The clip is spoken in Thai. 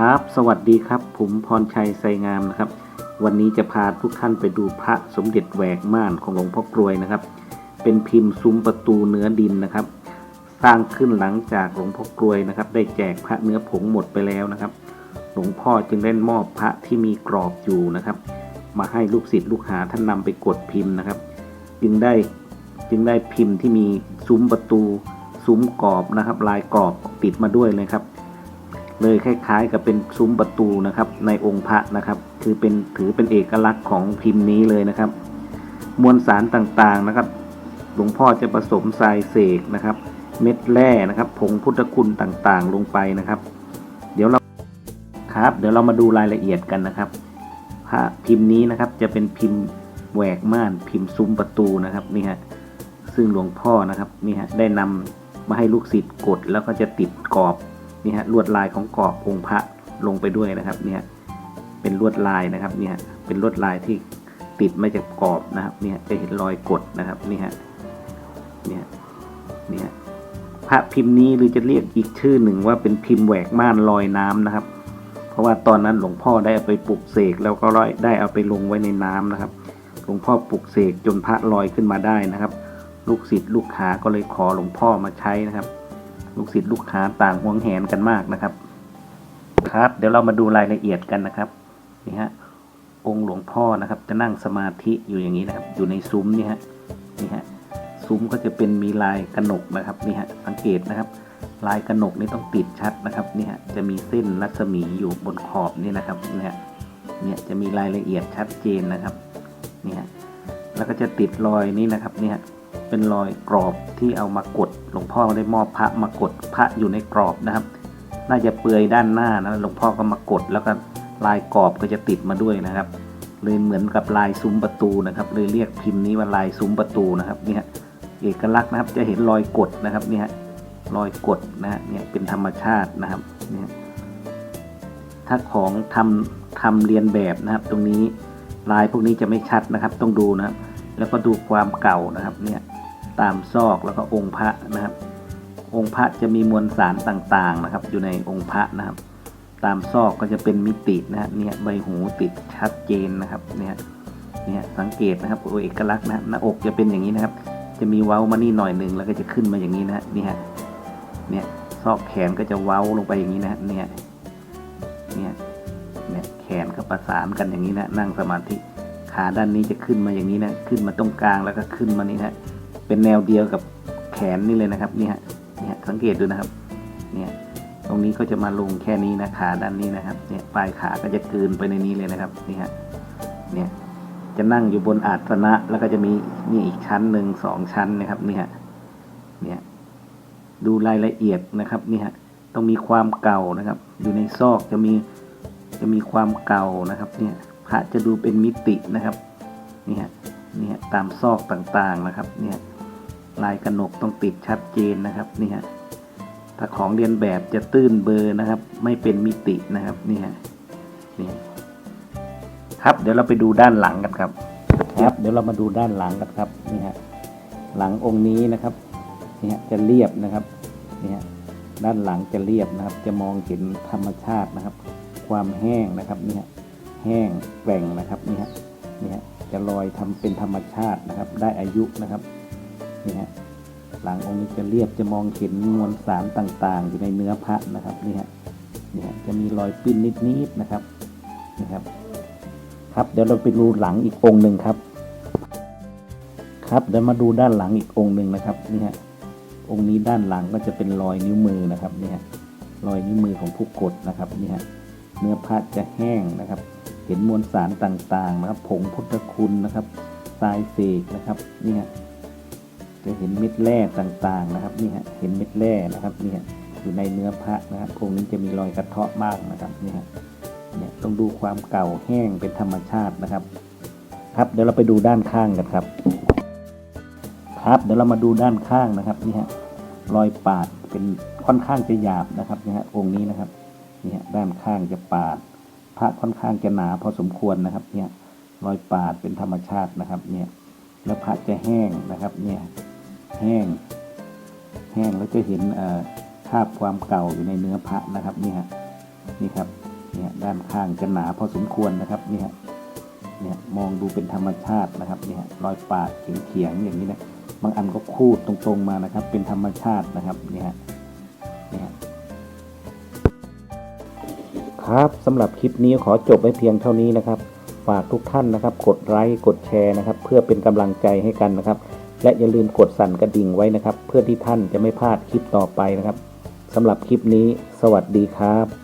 ครับ สวัสดีครับ ผมพรชัยไซงามนะครับ วันนี้จะพาทุกท่านไปดูพระสมเด็จแหวกม่านของหลวงพ่อกรวยนะครับ เป็นพิมพ์ซุ้มประตูเนื้อดินนะครับ สร้างขึ้นหลังจากหลวงพ่อกรวยนะครับ ได้แจกพระเนื้อผงหมดไปแล้วนะครับ หลวงพ่อจึงได้มอบพระที่มีกรอบอยู่นะครับ มาให้ลูกศิษย์ลูกหาท่านนำไปกดพิมพ์นะครับ จึงได้จึงได้พิมพ์ที่มีซุ้มประตู ซุ้มกรอบนะครับ ลายกรอบติดมาด้วยเลยครับ เลยคล้ายๆ กับเป็นซุ้มประตูนะครับในองค์พระนะครับ คือเป็นถือเป็นเอกลักษณ์ของพิมพ์นี้เลยนะครับ มวลสารต่างๆนะครับ หลวงพ่อจะผสมทรายเสกนะครับ เม็ดแร่นะครับ ผงพุทธคุณต่างๆ ลงไปนะครับ เดี๋ยวเราครับ เดี๋ยวเรามาดูรายละเอียดกันนะครับ พระพิมพ์นี้นะครับจะเป็นพิมพ์แหวกม่านพิมพ์ซุ้มประตูนะครับนี่ฮะซึ่งหลวงพ่อนะครับนี่ฮะได้นำมาให้ลูกศิษย์กดแล้วก็จะติดกรอบ นี่ฮะลวดลายของกรอบองค์พระลงไปด้วยนะครับเนี่ยเป็นลวดลายนะครับเนี่ยเป็นลวดลายที่ติดมาจากกรอบนะครับเนี่ยจะเห็นรอยกดนะครับนี่ฮะเนี่ยเนี่ยพระพิมพ์นี้หรือจะเรียกอีกชื่อหนึ่งว่าเป็นพิมพ์แหวกม่านลอยน้ำนะครับ เพราะว่าตอนนั้นหลวงพ่อได้เอาไปปลุกเสกแล้วก็ร้อยได้เอาไปลงไว้ในน้ำนะครับ หลวงพ่อปลุกเสกจนพระลอยขึ้นมาได้นะครับ ลูกศิษย์ลูกหาก็เลยขอหลวงพ่อมาใช้นะครับ ลูกศิษย์ลูกหาต่างหวงแหนกันมากนะครับ ครับ เดี๋ยวเรามาดูรายละเอียดกันนะครับนี่ฮะองค์หลวงพ่อนะครับ จะนั่งสมาธิอยู่อย่างนี้นะครับ อยู่ในซุ้มนี่ฮะนี่ฮะซุ้มก็จะเป็นมีลายกระหนกนะครับนี่ฮะสังเกตนะครับ ลายกระหนกนี่ต้องติดชัดนะครับนี่ฮะจะมีเส้นรัศมีอยู่บนขอบนี่นะครับนี่ยเนี่ยจะมีรายละเอียดชัดเจนนะครับนี่ยแล้วก็จะติดรอยนี้นะครับนี่ย เป็นรอยกรอบที่เอามากดหลวงพ่อได้มอบพระมากดพระอยู่ในกรอบนะครับ น่าจะเปลือยด้านหน้านะหลวงพ่อก็มากดแล้วก็ลายกรอบก็จะติดมาด้วยนะครับ เลยเหมือนกับลายซุ้มประตูนะครับ เลยเรียกพิมพ์นี้ว่าลายซุ้มประตูนะครับเนี่ยเอกลักษณ์นะครับจะเห็นรอยกดนะครับเนี่ยรอยกดนะฮะเนี่ยเป็นธรรมชาตินะครับเนี่ยถ้าของทำทำเรียนแบบนะครับ ตรงนี้ลายพวกนี้จะไม่ชัดนะครับ ต้องดูนะครับ แล้วก็ดูความเก่านะครับเนี่ยตามซอกแล้วก็องค์พระนะครับ องค์พระจะมีมวลสารต่างๆนะครับ อยู่ในองค์พระนะครับ ตามซอกก็จะเป็นมิตินะฮะเนี่ยใบหูติดชัดเจนนะครับเนี่ยเนี่ยสังเกตนะครับโอ้เอกลักษณ์นะหน้าอกจะเป็นอย่างนี้นะครับ จะมีเว้ามานี่หน่อยหนึ่งแล้วก็จะขึ้นมาอย่างนี้นะฮะนี่ฮะเนี่ยซอกแขนก็จะเว้าลงไปอย่างนี้นะเนี่ยเนี่ยเนี่ยแขนก็ประสานกันอย่างนี้นะนั่งสมาธิ ขาด้านนี้จะขึ้นมาอย่างนี้นะขึ้นมาตรงกลางแล้วก็ขึ้นมานี่นะเป็นแนวเดียวกับแขนนี่เลยนะครับเนี่ยเนี่ยสังเกตดูนะครับเนี่ยตรงนี้ก็จะมาลงแค่นี้นะขาด้านนี้นะครับเนี่ยปลายขาก็จะกลืนไปในนี้เลยนะครับนี่ฮะเนี่ยจะนั่งอยู่บนอาสนะแล้วก็จะมีนี่อีกชั้นหนึ่งสองชั้นนะครับนี่ฮะเนี่ยดูรายละเอียดนะครับนี่ฮะต้องมีความเก่านะครับ อยู่ในซอกจะมีจะมีความเก่านะครับเนี่ย พระจะดูเป็นมิตินะครับนี่ฮะนี่ฮะตามซอกต่างๆนะครับเนี่ยลายกระหนกต้องติดชัดเจนนะครับนี่ฮะถ้าของเรียนแบบจะตื้นเบอร์นะครับ ไม่เป็นมิตินะครับนี่ฮะนี่ครับเดี๋ยวเราไปดูด้านหลังกันครับ ครับ เดี๋ยวเรามาดูด้านหลังกันครับนี่ฮะหลังองค์นี้นะครับนี่ฮะจะเรียบนะครับนี่ฮะด้านหลังจะเรียบนะครับ จะมองเห็นธรรมชาตินะครับ ความแห้งนะครับนี่ฮะ แห้งแกว่งนะครับนี่ฮะนี่ฮะจะลอยทำเป็นธรรมชาตินะครับ ได้อายุนะครับนี่ฮะหลังองค์นี้จะเรียบจะมองเห็นมวลสารต่างๆ อยู่ในเนื้อพระนะครับนี่ฮะนี่ฮะจะมีรอยปิ้นนิดๆนะครับนี่ครับ ครับเดี๋ยวเราไปดูหลังอีกองค์หนึ่งครับ ครับเดี๋ยวมาดูด้านหลังอีกองค์หนึ่งนะครับนี่ฮะองค์นี้ด้านหลังก็จะเป็นรอยนิ้วมือนะครับนี่ฮะรอยนิ้วมือของผู้กดนะครับนี่ฮะเนื้อผ้าจะแห้งนะครับ เห็นมวลสารต่างๆนะครับ ผงพุทธคุณนะครับทรายเสกนะครับนี่ฮะจะเห็นเม็ดแร่ต่างๆนะครับนี่ฮะเห็นเม็ดแร่นะครับนี่ฮะอยู่ในเนื้อพระนะครับองค์นี้จะมีรอยกระเทาะมากนะครับนี่ฮะเนี่ยต้องดูความเก่าแห้งเป็นธรรมชาตินะครับ ครับเดี๋ยวเราไปดูด้านข้างกันครับ ครับเดี๋ยวเรามาดูด้านข้างนะครับนี่ฮะรอยปาดเป็นค่อนข้างจะหยาบนะครับนี่ฮะองค์นี้นะครับนี่ฮะด้านข้างจะปาด พระค่อนข้างจะหนาพอสมควรนะครับ เนี่ยรอยปาดเป็นธรรมชาตินะครับ เนี่ยแล้วพระจะแห้งนะครับ เนี่ยแห้ง แห้งแล้วจะเห็นเอ่อคราบความเก่าอยู่ในเนื้อพระนะครับเนี่ฮะนี่ครับเนี่ยด้านข้างจะหนาพอสมควรนะครับเนี่ยเนี่ยมองดูเป็นธรรมชาตินะครับเนี่ยรอยปาดเขียงๆอย่างนี้นะบางอันก็คูดตรงๆมานะครับ เป็นธรรมชาตินะครับเนี่ยเนี่ย ครับสำหรับคลิปนี้ขอจบไว้เพียงเท่านี้นะครับ ฝากทุกท่านนะครับ กดไลค์กดแชร์นะครับ เพื่อเป็นกำลังใจให้กันนะครับ และอย่าลืมกดสั่นกระดิ่งไว้นะครับ เพื่อที่ท่านจะไม่พลาดคลิปต่อไปนะครับสำหรับคลิปนี้ สวัสดีครับ